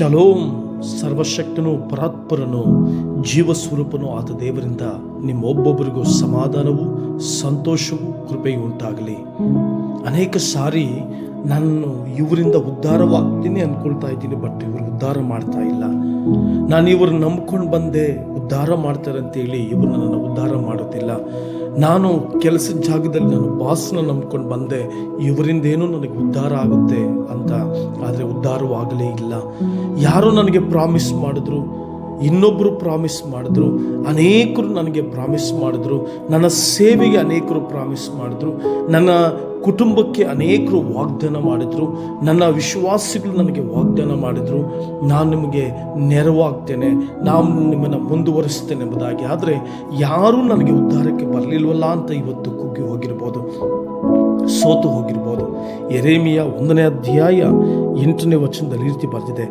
Shalom ಸರ್ವಶಕ್ತನು ಪರಾತ್ಪರನು ಜೀವ ಆತ ದೇವರಿಂದ ನಿಮ್ಮೊಬ್ಬೊಬ್ಬರಿಗೂ ಸಮಾಧಾನವು ಸಂತೋಷವು ಕೃಪೆಯು ಉಂಟಾಗಲಿ. ಅನೇಕ ಸಾರಿ ನಾನು ಇವರಿಂದ ಉದ್ಧಾರವಾಗ್ತೀನಿ ಅಂದ್ಕೊಳ್ತಾ ಇದ್ದೀನಿ ಬಟ್ ಇವರು ಉದ್ಧಾರ ಮಾಡ್ತಾ ಇಲ್ಲ. ನಾನು ಇವರು ನಂಬ್ಕೊಂಡು ಬಂದೆ ಉದ್ಧಾರ ಮಾಡ್ತಾರೆ ಅಂತೇಳಿ ಇವರು ನನ್ನನ್ನು ಉದ್ಧಾರ ಮಾಡೋದಿಲ್ಲ. ನಾನು ಕೆಲಸದ ಜಾಗದಲ್ಲಿ ನಾನು ಬಾಸ್ನ ನಂಬ್ಕೊಂಡು ಬಂದೆ ಇವರಿಂದ ಏನೋ ನನಗೆ ಉದ್ಧಾರ ಆಗುತ್ತೆ ಅಂತ. ಆದರೆ ಉದ್ಧಾರವಾಗಲೇ ಇಲ್ಲ. ಯಾರು ನನಗೆ ಪ್ರಾಮಿಸ್ ಮಾಡಿದ್ರು ಇನ್ನೊಬ್ಬರು ಪ್ರಾಮಿಸ್ ಮಾಡಿದ್ರು, ಅನೇಕರು ನನಗೆ ಪ್ರಾಮಿಸ್ ಮಾಡಿದ್ರು, ನನ್ನ ಸೇವೆಗೆ ಅನೇಕರು ಪ್ರಾಮಿಸ್ ಮಾಡಿದ್ರು, ನನ್ನ ಕುಟುಂಬಕ್ಕೆ ಅನೇಕರು ವಾಗ್ದಾನ ಮಾಡಿದ್ರು, ನನ್ನ ವಿಶ್ವಾಸಿಗಳು ನನಗೆ ವಾಗ್ದಾನ ಮಾಡಿದ್ರು, ನಾನು ನಿಮಗೆ ನೆರವಾಗ್ತೇನೆ, ನಾನು ನಿಮ್ಮನ್ನು ಮುಂದುವರಿಸ್ತೇನೆ ಎಂಬುದಾಗಿ. ಆದರೆ ಯಾರೂ ನನಗೆ ಉದ್ಧಾರಕ್ಕೆ ಬರಲಿಲ್ವಲ್ಲ ಅಂತ ಇವತ್ತು ಕುಗ್ಗಿ ಹೋಗಿರ್ಬೋದು. ಸೋತು ಹೋಗಿರ್ಬೋದು. ಎರೇಮಿಯ ಒಂದನೇ ಅಧ್ಯಾಯ ಎಂಟನೇ ವಚನದಲ್ಲಿ ರೀತಿ ಬರ್ತಿದೆ.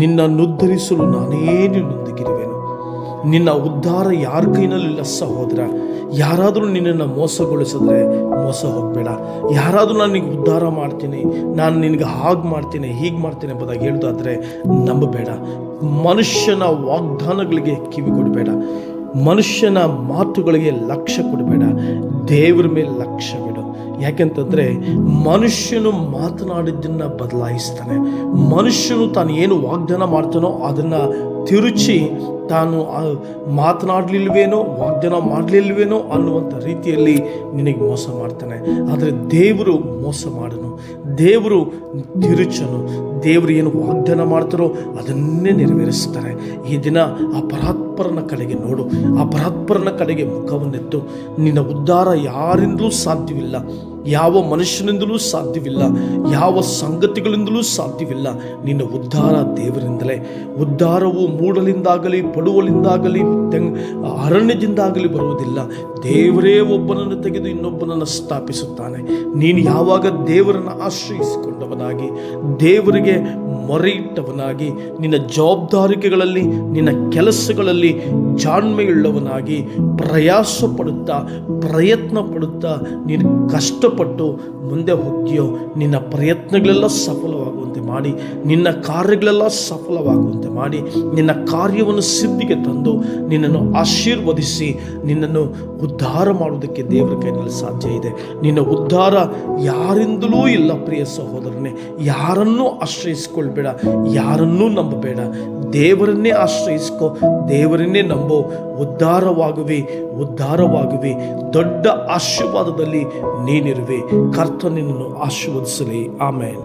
ನಿನ್ನನ್ನುದ್ಧರಿಸಲು ನಾನೇ ನಿನ್ನೊಂದಿಗಿರುವೆನು. ನಿನ್ನ ಉದ್ಧಾರ ಯಾರ ಕೈನಲ್ಲಿಲ್ಲ ಸಹೋದರ ಯಾರಾದರೂ ನಿನ್ನನ್ನು ಮೋಸಗೊಳಿಸಿದ್ರೆ ಮೋಸ ಹೋಗಬೇಡ. ಯಾರಾದರೂ ನಾನು ನಿನಗೆ ಉದ್ಧಾರ ಮಾಡ್ತೀನಿ, ನಾನು ನಿನಗೆ ಹಾಗೆ ಮಾಡ್ತೀನಿ, ಹೀಗೆ ಮಾಡ್ತೀನಿ ಎಂಬುದಾಗಿ ಹೇಳೋದಾದರೆ ನಂಬಬೇಡ. ಮನುಷ್ಯನ ವಾಗ್ದಾನಗಳಿಗೆ ಕಿವಿ ಕೊಡಬೇಡ. ಮನುಷ್ಯನ ಮಾತುಗಳಿಗೆ ಲಕ್ಷ್ಯ ಕೊಡಬೇಡ. ದೇವರ ಮೇಲೆ ಲಕ್ಷ್ಯವಿಡು ಯಾಕೆಂತಂದರೆ ಮನುಷ್ಯನು ಮಾತನಾಡಿದ್ದನ್ನು ಬದಲಾಯಿಸ್ತಾನೆ. ಮನುಷ್ಯನು ತಾನು ಏನು ವಾಗ್ದಾನ ಮಾಡ್ತಾನೋ ಅದನ್ನು ತಿರುಚಿ ತಾನು ಮಾತನಾಡಲಿಲ್ವೇನೋ, ವಾಗ್ದಾನ ಮಾಡಲಿಲ್ವೇನೋ ಅನ್ನುವಂಥ ರೀತಿಯಲ್ಲಿ ನಿನಗೆ ಮೋಸ ಮಾಡ್ತಾನೆ. ಆದರೆ ದೇವರು ಮೋಸ ಮಾಡನು. ದೇವರು ತಿರುಚನು. ದೇವರು ಏನು ವಾಗ್ದಾನ ಮಾಡ್ತಾರೋ ಅದನ್ನೇ ನೆರವೇರಿಸ್ತಾರೆ. ಈ ದಿನ ಆ ಪರಾತ್ಪರನ ಕಡೆಗೆ ನೋಡು. ಆ ಪರಾತ್ಪರನ ಕಡೆಗೆ ಮುಖವನ್ನೆತ್ತು. ನಿನ್ನ ಉದ್ಧಾರ ಯಾರಿಂದಲೂ ಸಾಧ್ಯವಿಲ್ಲ. ಯಾವ ಮನುಷ್ಯನಿಂದಲೂ ಸಾಧ್ಯವಿಲ್ಲ, ಯಾವ ಸಂಗತಿಗಳಿಂದಲೂ ಸಾಧ್ಯವಿಲ್ಲ. ನಿನ್ನ ಉದ್ಧಾರ ದೇವರಿಂದಲೇ. ಉದ್ಧಾರವು ಮೂಡಲಿಂದಾಗಲಿ ಪಡುವಲಿಂದಾಗಲಿ ತೆಂಗ್, ಅರಣ್ಯದಿಂದಾಗಲಿ ಬರುವುದಿಲ್ಲ. ದೇವರೇ ಒಬ್ಬನನ್ನು ತೆಗೆದು ಇನ್ನೊಬ್ಬನನ್ನು ಸ್ಥಾಪಿಸುತ್ತಾನೆ. ನೀನು ಯಾವಾಗ ದೇವರನ್ನು ಆಶ್ರಯಿಸಿಕೊಂಡವನಾಗಿ, ದೇವರಿಗೆ ಮೊರೆಯಿಟ್ಟವನಾಗಿ, ನಿನ್ನ ಜವಾಬ್ದಾರಿಕೆಗಳಲ್ಲಿ, ನಿನ್ನ ಕೆಲಸಗಳಲ್ಲಿ ಜಾಣ್ಮೆಯುಳ್ಳವನಾಗಿ ಪ್ರಯಾಸ ಪಡುತ್ತಾ ಪ್ರಯತ್ನ ಪಡುತ್ತಾ ನೀನು ಕಷ್ಟಪಟ್ಟು ಮುಂದೆ ಹೋಗ್ತೀಯೋ, ನಿನ್ನ ಪ್ರಯತ್ನಗಳೆಲ್ಲ ಸಫಲವಾಗುವಂತೆ ಮಾಡಿ, ನಿನ್ನ ಕಾರ್ಯಗಳೆಲ್ಲ ಸಫಲವಾಗುವಂತೆ ಮಾಡಿ, ನಿನ್ನ ಕಾರ್ಯವನ್ನು ಸಿದ್ಧಿಗೆ ತಂದು, ನಿನ್ನನ್ನು ಆಶೀರ್ವದಿಸಿ, ನಿನ್ನನ್ನು ಉದ್ಧಾರ ಮಾಡುವುದಕ್ಕೆ ದೇವರ ಕೈನಲ್ಲಿ ಸಾಧ್ಯ ಇದೆ. ನಿನ್ನ ಉದ್ಧಾರ ಯಾರಿಂದಲೂ ಇಲ್ಲ ಪ್ರಿಯ ಸಹೋದರನೇ. ಯಾರನ್ನೂ ಆಶ್ರಯಿಸ್ಕೊಳ್ಬೇಡ, ಯಾರನ್ನೂ ನಂಬಬೇಡ. ದೇವರನ್ನೇ ಆಶ್ರಯಿಸ್ಕೋ, ದೇವರನ್ನೇ ನಂಬೋ. ಉದ್ಧಾರವಾಗುವೆ ಉದ್ಧಾರವಾಗುವೆ. ದೊಡ್ಡ ಆಶೀರ್ವಾದದಲ್ಲಿ ನೀನಿರುವೆ. ಕರ್ತ ನಿನ್ನನ್ನು ಆಶೀರ್ವದಿಸಲಿ. ಆಮೇಲೆ